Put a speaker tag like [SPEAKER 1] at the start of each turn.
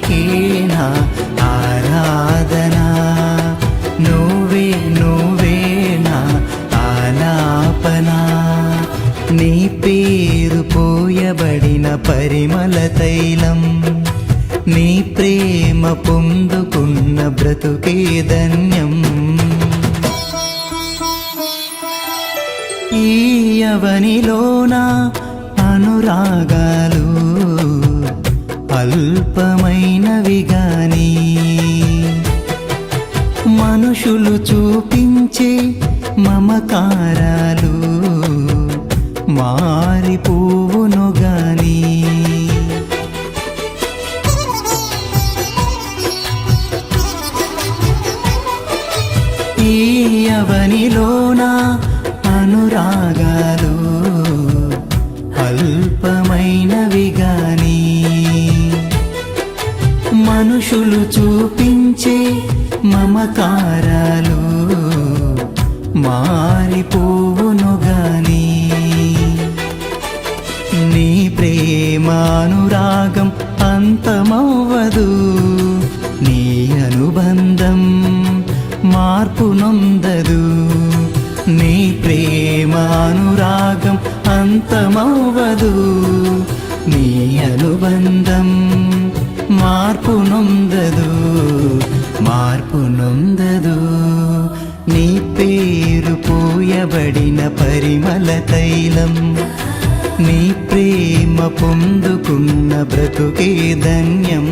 [SPEAKER 1] నీకే నా ఆరాధనా నువ్వే నువ్వే నా ఆలాపనా నీ పేరు పోయబడిన పరిమళ తైలం నీ ప్రేమ పొందుకున్న బ్రతుకే ధన్యం. ఈ అనురాగాలు అల్పమైన గాని మనుషులు చూపించే మమకారాలు మారిపోవును గాని. ఈ అవనిలోన అనురాగాలు అల్పమైనవి గానీ. మనుషులు చూపించే మమకారాలు మారిపోవును గాని నీ ప్రేమానురాగం అంతమవ్వదు నీ అనుబంధం మార్పు నొందదు నీ ప్రేమానురాగం అంతమవ్వదు నీ అనుబంధం మార్పు నొందదు మార్పు నొందదు. నీ పేరు పూయబడిన పరిమళ తైలం నీ ప్రేమ పొందుకున్న బ్రతుకే ధన్యం.